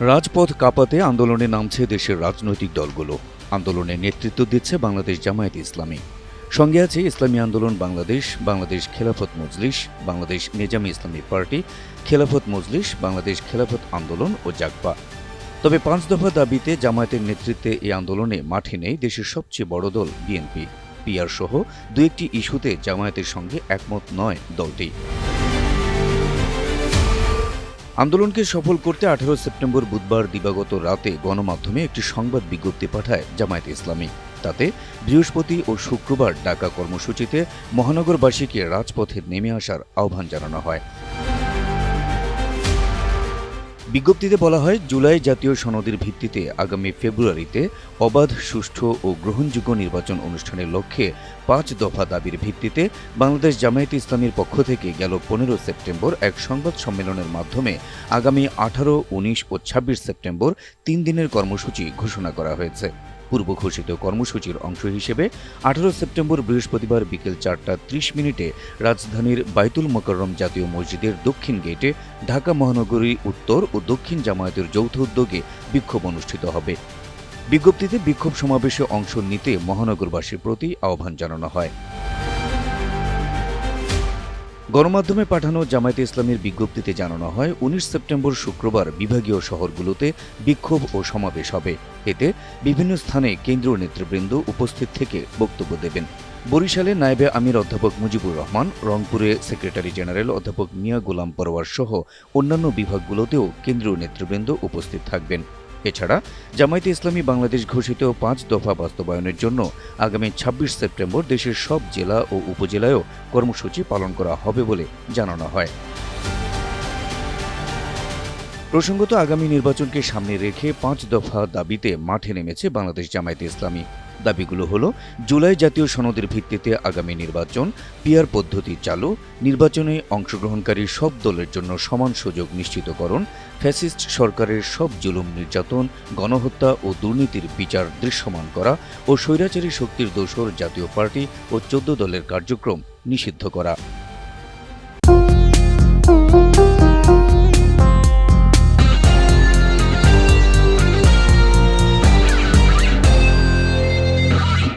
রাজপথ কাঁপাতে আন্দোলনে নামছে দেশের রাজনৈতিক দলগুলো। আন্দোলনে নেতৃত্ব দিচ্ছে বাংলাদেশ জামায়াত ইসলামী। সঙ্গে আছে ইসলামী আন্দোলন বাংলাদেশ বাংলাদেশ খেলাফত মজলিস, বাংলাদেশ নিজামী ইসলামী পার্টি, খেলাফত মজলিস, বাংলাদেশ খেলাফত আন্দোলন ও জাগপা। তবে পাঁচ দফা দাবিতে জামায়াতের নেতৃত্বে এই আন্দোলনে মাঠে নেই দেশের সবচেয়ে বড় দল বিএনপি। পিআর সহ দু একটি ইস্যুতে জামায়াতের সঙ্গে একমত নয় দলটি। আন্দোলনকে সফল করতে আঠারো সেপ্টেম্বর বুধবার দিবাগত রাতে গণমাধ্যমে একটি সংবাদ বিজ্ঞপ্তি পাঠায় জামায়াতে ইসলামী। তাতে বৃহস্পতি ও শুক্রবার ডাকা কর্মসূচিতে মহানগরবাসীকে রাজপথে নেমে আসার আহ্বান জানানো হয়। বিজ্ঞপ্তিতে বলা হয়, জুলাই জাতীয় সনদের ভিত্তিতে আগামী ফেব্রুয়ারিতে অবাধ, সুষ্ঠু ও গ্রহণযোগ্য নির্বাচন অনুষ্ঠানের লক্ষ্যে পাঁচ দফা দাবির ভিত্তিতে বাংলাদেশ জামায়াত ইসলামীর পক্ষ থেকে গেল পনেরো সেপ্টেম্বর এক সংবাদ সম্মেলনের মাধ্যমে আগামী আঠারো, উনিশ ও ছাব্বিশ সেপ্টেম্বর তিন দিনের কর্মসূচি ঘোষণা করা হয়েছে। পূর্ব ঘোষিত কর্মসূচির অংশ হিসেবে আঠারো সেপ্টেম্বর বৃহস্পতিবার বিকেল চারটা ত্রিশ মিনিটে রাজধানীর বাইতুল মোকাররম জাতীয় মসজিদের দক্ষিণ গেটে ঢাকা মহানগরী উত্তর ও দক্ষিণ জামায়াতের যৌথ উদ্যোগে বিক্ষোভ অনুষ্ঠিত হবে। বিজ্ঞপ্তিতে বিক্ষোভ সমাবেশে অংশ নিতে মহানগরবাসীর প্রতি আহ্বান জানানো হয়। গণমাধ্যমে পাঠানো জামায়াতে ইসলামের বিজ্ঞপ্তিতে জানানো হয়, উনিশ সেপ্টেম্বর শুক্রবার বিভাগীয় শহরগুলোতে বিক্ষোভ ও সমাবেশ হবে। এতে বিভিন্ন স্থানে কেন্দ্রীয় নেতৃবৃন্দ উপস্থিত থেকে বক্তব্য দেবেন। বরিশালে নায়েবে আমির অধ্যাপক মুজিবুর রহমান, রংপুরে সেক্রেটারি জেনারেল অধ্যাপক মিয়া গোলাম পরোয়ার সহ অন্যান্য বিভাগগুলোতেও কেন্দ্রীয় নেতৃবৃন্দ উপস্থিত থাকবেন। এছাড়া জামায়াতে ইসলামী বাংলাদেশ ঘোষিত পাঁচ দফা বাস্তবায়নের জন্য আগামী ছাব্বিশ সেপ্টেম্বর দেশের সব জেলা ও উপজেলায়ও কর্মসূচি পালন করা হবে বলে জানানো হয়। প্রসঙ্গত আগামী নির্বাচনকে সামনে রেখে পাঁচ দফা দাবিতে মাঠে নেমেছে বাংলাদেশ জামায়াতে ইসলামী। দাবিগুলো হলো, জুলাই জাতীয় সনদের ভিত্তিতে আগামী নির্বাচন পিয়ার পদ্ধতি চালু, নির্বাচনে অংশগ্রহণকারী সব দলের জন্য সমান সুযোগ নিশ্চিতকরণ, ফ্যাসিস্ট সরকারের সব জুলুম নির্যাতন, গণহত্যা ও দুর্নীতির বিচার দৃশ্যমান করা ও স্বৈরাচারী শক্তির দোষর জাতীয় পার্টি ও চোদ্দ দলের কার্যক্রম নিষিদ্ধ করা।